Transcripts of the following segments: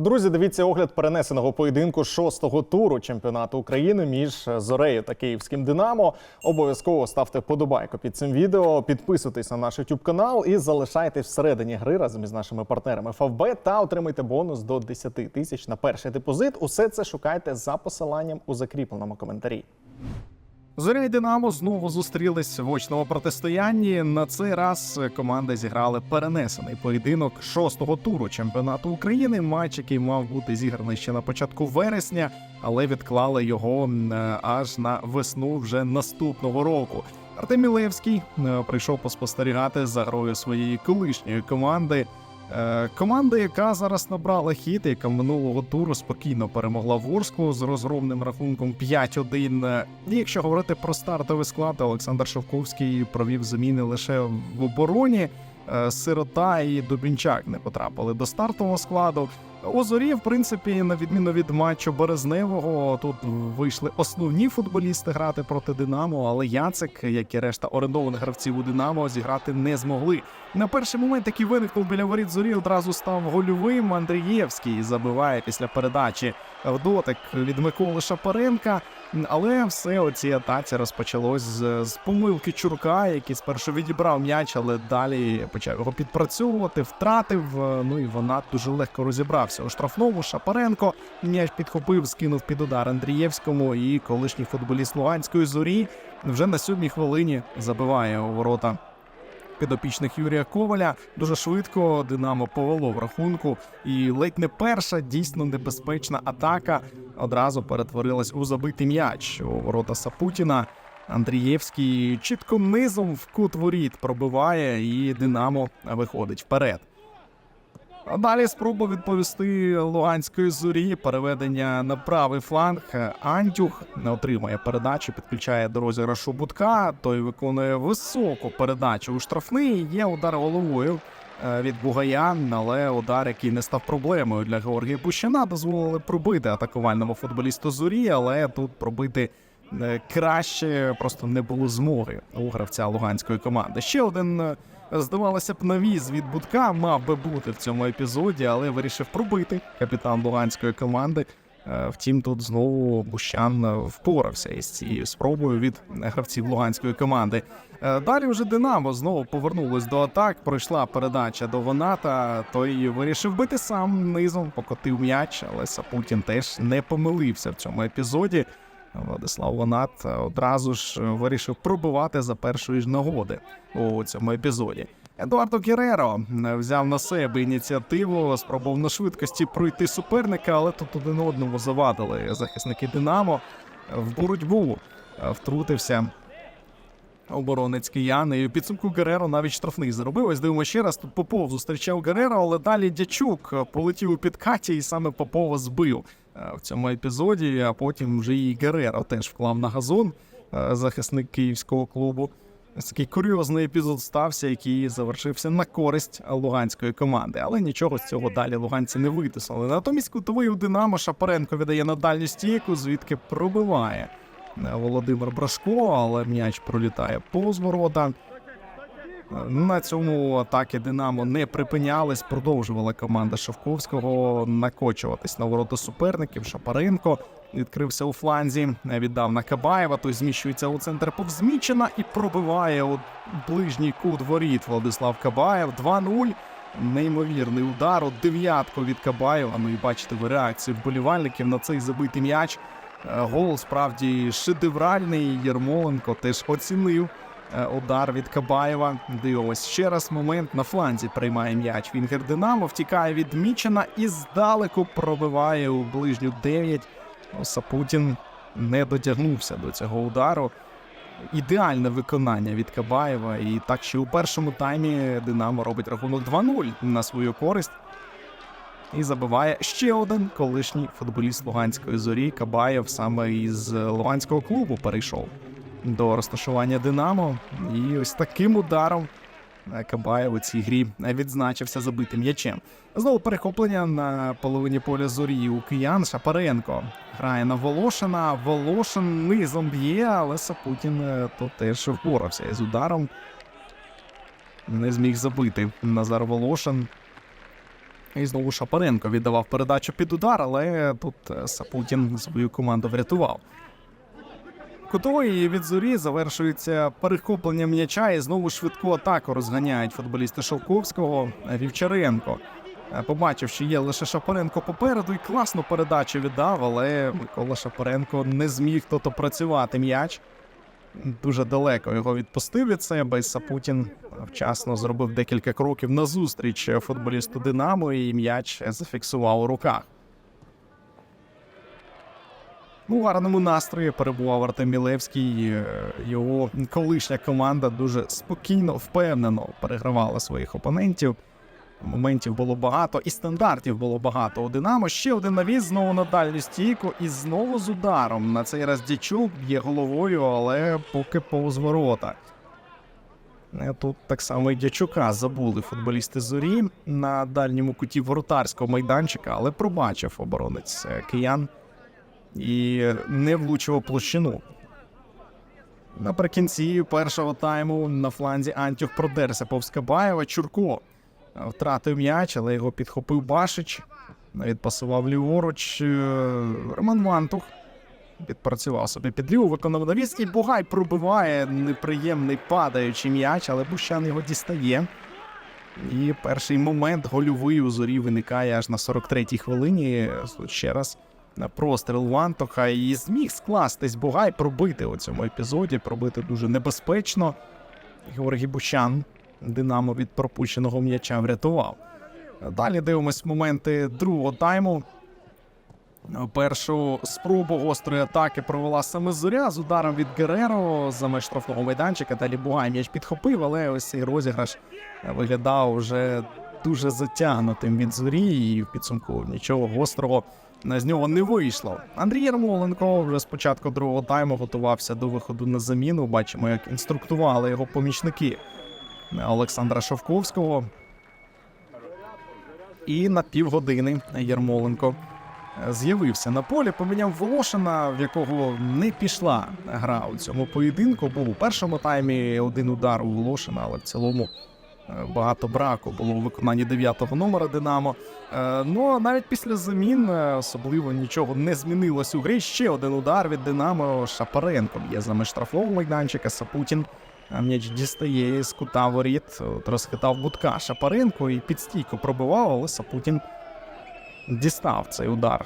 Друзі, дивіться огляд перенесеного поєдинку шостого туру чемпіонату України між Зорею та Київським Динамо. Обов'язково ставте вподобайку під цим відео, підписуйтесь на наш YouTube канал і залишайтесь всередині гри разом із нашими партнерами Фавбет та отримайте бонус до 10 тисяч на перший депозит. Усе це шукайте за посиланням у закріпленому коментарі. Зоря і Динамо знову зустрілись в очному протистоянні. На цей раз команди зіграли перенесений поєдинок шостого туру чемпіонату України. Матч, який мав бути зіграний ще на початку вересня, але відклали його аж на весну вже наступного року. Артем Мілевський е, прийшов поспостерігати за грою своєї колишньої команди. Е, Команда, яка зараз набрала хід, яка минулого туру спокійно перемогла Ворску з розгромним рахунком 5-1. Е, якщо говорити про стартовий склад, Олександр Шовковський провів заміни лише в обороні. Е, Сирота і Дубінчак не потрапили до стартового складу. У зорі, в принципі, на відміну від матчу Березневого, тут вийшли основні футболісти грати проти Динамо, але Яцик, як і решта орендованих гравців у Динамо, зіграти не змогли. На перший момент, який виникнув біля воріт зорі, одразу став гольовим. Андрієвський забиває після передачі в дотик від Миколи Шапаренка. Але все у цій атаці розпочалось з, з помилки Чурка, який спершу відібрав м'яч, але далі почав його підпрацьовувати, втратив. Ну і вона дуже легко розібрався у штрафному. Шапаренко м'яч підхопив, скинув під удар Андрієвському. І колишній футболіст Луганської зорі вже на сьомій хвилині забиває у ворота підопічних Юрія Коваля. Дуже швидко Динамо повело в рахунку, і ледь не перша дійсно небезпечна атака одразу перетворилась у забитий м'яч у ворота Сапутіна. Андрієвський чітко низом в кут воріт пробиває, і Динамо виходить вперед. А далі спроба відповісти Луганської зорі. Переведення на правий фланг. Антюх не отримає передачу, підключає до розіграшу Будка. Той виконує високу передачу у штрафний. Є удар головою е, від Бугаян, але удар, який не став проблемою для Георгія Пущина, дозволили пробити атакувальному футболісту зорі, але тут пробити. е, Краще просто не було змоги у гравця луганської команди. Ще один е, здавалося б, навіз від Будка мав би бути в цьому епізоді, але вирішив пробити капітан луганської команди. Е, Втім, тут знову Бущан впорався із цією спробою від гравців луганської команди. Е, Далі вже Динамо знову повернулось до атак. Пройшла передача до Воната. Той вирішив бити сам низом, покотив м'яч, але Сапутін теж не помилився в цьому епізоді. Владислав Вонат одразу ж вирішив пробивати за першої ж нагоди у цьому епізоді. Едуардо Гереро взяв на себе ініціативу, спробував на швидкості пройти суперника, але тут один одному завадили захисники Динамо в боротьбу. е, Втрутився оборонець киян. І підсумку Гереро навіть штрафний заробив. Ось дивимо ще раз. Тут Попов зустрічав Гереро, але далі Дячук полетів у підкаті і саме Попова збив е, в цьому епізоді. А потім вже і Гереро теж вклав на газон е, захисник київського клубу. Такий курйозний епізод стався, який завершився на користь луганської команди. Але нічого з цього далі луганці не витиснули. Натомість кутовий у Динамо Шапаренко віддає на дальню стійку, звідки пробиває е, Володимир Брашко, але м'яч пролітає повз ворота. На цьому атаки Динамо не припинялись. Продовжувала команда Шовковського накочуватись на ворота суперників. Шапаренко відкрився у фланзі, віддав на Кабаєва. Той зміщується у центр повзмічена і пробиває у ближній кут воріт Владислав Кабаєв. 2-0. Неймовірний удар. От дев'ятку від Кабаєва. Ну і бачите ви реакцію вболівальників на цей забитий м'яч. Е, Гол справді шедевральний. Єрмоленко теж оцінив е, удар від Кабаєва. Дивимось ще раз момент на фланзі приймає м'яч. Вінгер Динамо втікає від Мічена і здалеку пробиває у ближню 9. Ну, Сапутін не дотягнувся до цього удару. Ідеальне виконання від Кабаєва. І так що у першому таймі Динамо робить рахунок 2-0 на свою користь. І забиває ще один колишній футболіст Луганської зорі. Кабаєв саме із Луганського клубу перейшов до розташування Динамо. І ось таким ударом Кабаєв у цій грі відзначився забитим м'ячем. Знову перехоплення на половині поля зорі у киян. Шапаренко грає на Волошина. Волошин низом б'є, але Сапутін е, то теж впорався із ударом. Не зміг забити Назар Волошин. І знову Шапаренко віддавав передачу під удар, але тут е, Сапутін свою команду врятував. Кутовий від зорі завершується перехопленням м'яча і знову швидку атаку розганяють футболісти Шовковського Вівчаренко. Е, Побачив, що є лише Шапаренко попереду і класну передачу віддав, але Микола Шапаренко не зміг тут опрацювати м'яч. Дуже далеко його відпустив від себе. і Сапутін вчасно зробив декілька кроків назустріч футболісту Динамо, і м'яч зафіксував у руках. У гарному настрої перебував Артем Мілевський. Е, Його колишня команда дуже спокійно, впевнено перегравала своїх опонентів. Моментів було багато, і стандартів було багато у Динамо. Ще один навіс знову на дальню стійку, і знову з ударом. На цей раз Дячук б'є головою, але поки повз ворота. Е, Тут так само і Дячука забули футболісти зорі на дальньому куті воротарського майданчика, але пробачив оборонець е, киян і не влучив площину. Наприкінці першого тайму на фланзі Антюх продерся повз Кабаєва. Чурко втратив м'яч, але його підхопив Башич. Відпасував ліворуч. Е, Роман Вантух відпрацював собі під ліву, виконав навіс, і Бугай пробиває неприємний падаючий м'яч, але Бущан його дістає. І перший момент гольовий у зорі виникає аж на 43-й хвилині. Ще раз на простріл Вантоха і зміг скластись Бугай, пробити у цьому епізоді, пробити дуже небезпечно. Георгій Бущан Динамо від пропущеного м'яча врятував. Далі дивимось моменти другого тайму. Першу спробу гострої атаки провела саме зоря з ударом від Гереро за меж штрафного майданчика. Далі Бугай м'яч підхопив, але ось цей розіграш виглядав вже дуже затягнутим від зорі, і в підсумку нічого гострого з нього не вийшло. Андрій Ярмоленко вже з початку другого тайму готувався до виходу на заміну. Бачимо, як інструктували його помічники Олександра Шовковського. І на півгодини Ярмоленко з'явився на полі, поміняв Волошина, в якого не пішла гра у цьому поєдинку. Був у першому таймі один удар у Волошина, але в цілому багато браку було у виконанні дев'ятого номера Динамо. Е, Ну а навіть після замін е, особливо нічого не змінилось у грі. Ще один удар від Динамо. Шапаренко б'є за меж штрафного майданчика. Сапутін М'яч дістає з кута воріт, розхитав будка Шапаренко і під стійку пробивав, але Сапутін дістав цей удар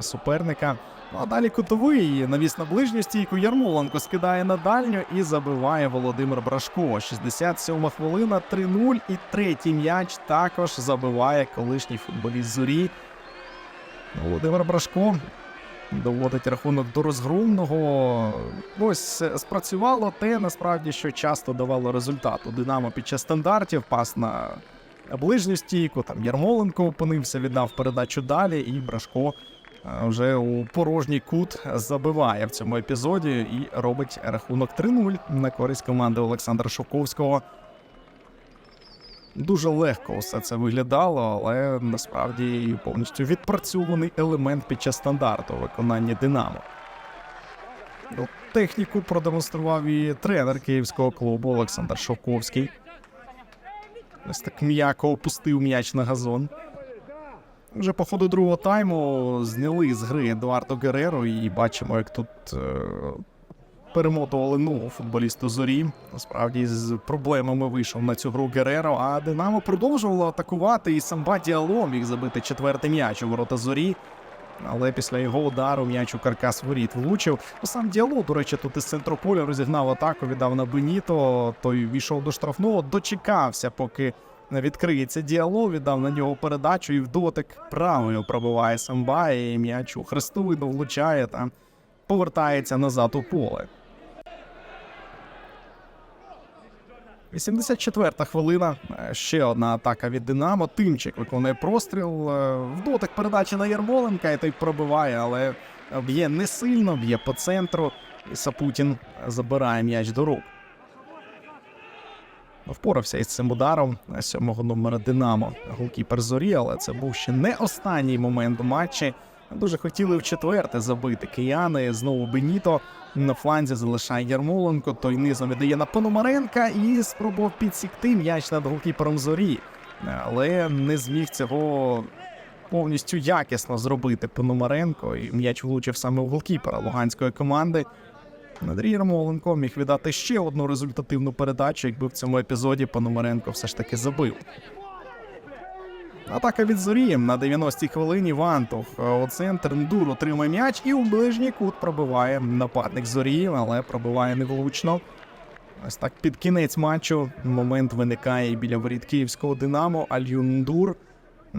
суперника. Ну а далі кутовий навіс на ближню стійку. Ярмоленко скидає на дальню і забиває Володимир Брашко. 67 хвилина, 3-0. І третій м'яч також забиває колишній футболіст зорі. Володимир Брашко доводить рахунок до розгромного. Ось спрацювало те, насправді, що часто давало результат. У Динамо під час стандартів пас на ближню стійку. Там Ярмоленко опинився, віддав передачу далі, і Брашко вже у порожній кут забиває в цьому епізоді і робить рахунок 3-0 на користь команди Олександра Шоковського. Дуже легко все це виглядало, але насправді повністю відпрацьований елемент під час стандарту у виконанні Динамо. Ну, Техніку продемонстрував і тренер київського клубу Олександр Шовковський. Ось так м'яко опустив м'яч на газон. Вже по ходу другого тайму зняли з гри Едуардо Гереро і бачимо, як тут е, перемотували ногу футболісту зорі. Насправді з проблемами вийшов на цю гру Гереро. А Динамо продовжувало атакувати, і самба Діало міг забити четвертий м'яч у ворота зорі. Але після його удару м'яч у каркас воріт влучив. Ну, Сам Діало, до речі, тут із центру поля розігнав атаку, віддав на Беніто. Той війшов до штрафного, дочекався, поки відкриється діалог, віддав на нього передачу і в дотик правою пробиває самба, і м'яч хрестовину влучає та повертається назад у поле. 84-та хвилина. Ще одна атака від Динамо. Тимчик виконує простріл. е, В дотик передачі на Ярмоленка, і той пробиває, але б'є не сильно, б'є по центру. І Сапутін забирає м'яч до рук. Впорався із цим ударом сьомого номера Динамо. Голкіпер зорі, але це був ще не останній момент у матчі. Дуже хотіли в четверте забити кияни. Знову Беніто на фланзі залишає Ярмоленко. Той низом віддає на Пономаренка і спробував підсікти м'яч над голкіпером зорі. але не зміг цього повністю якісно зробити Пономаренко, і м'яч влучив саме у голкіпера луганської команди. Андрій Ярмоленко міг віддати ще одну результативну передачу, якби в цьому епізоді Пономаренко все ж таки забив. Атака від зорі на 90-й хвилині Вантух у центр Ндур отримає м'яч і у ближній кут пробиває нападник зорі, але пробиває невлучно. Ось так під кінець матчу момент виникає біля воріт київського Динамо Альюн Ндур.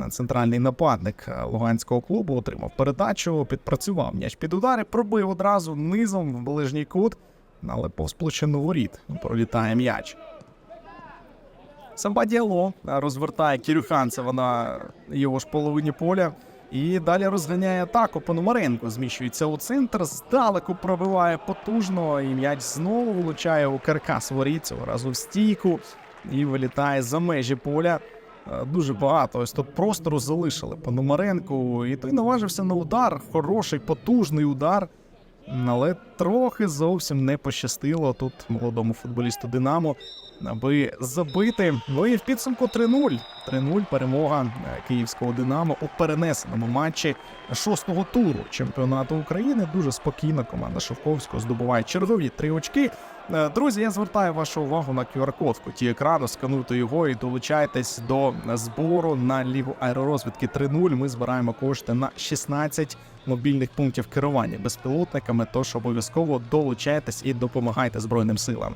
Центральний нападник е, луганського клубу отримав передачу, підпрацював м'яч під удари, пробив одразу низом в ближній кут, але повз площину воріт пролітає м'яч. Самба Діало розвертає Кірюханцева на його ж половині поля. І далі розганяє атаку. Пономаренко зміщується у центр, здалеку пробиває потужно, і м'яч знову влучає у каркас воріт, цього разу в стійку і вилітає за межі поля. Е, Дуже багато ось тут простору залишили Пономаренку, і той наважився на удар. Хороший, потужний удар. Але трохи зовсім не пощастило тут молодому футболісту Динамо, аби забити. Ну і в підсумку 3-0. 3-0 перемога е, київського Динамо у перенесеному матчі шостого туру чемпіонату України. Дуже спокійно команда Шовковського здобуває чергові три очки. Е, Друзі, я звертаю вашу увагу на QR-код в екрану. Скануйте його і долучайтесь до збору на лігу аеророзвідки 3.0. Ми збираємо кошти на 16 мобільних пунктів керування безпілотниками. Тож обов'язково долучайтесь і допомагайте Збройним силам.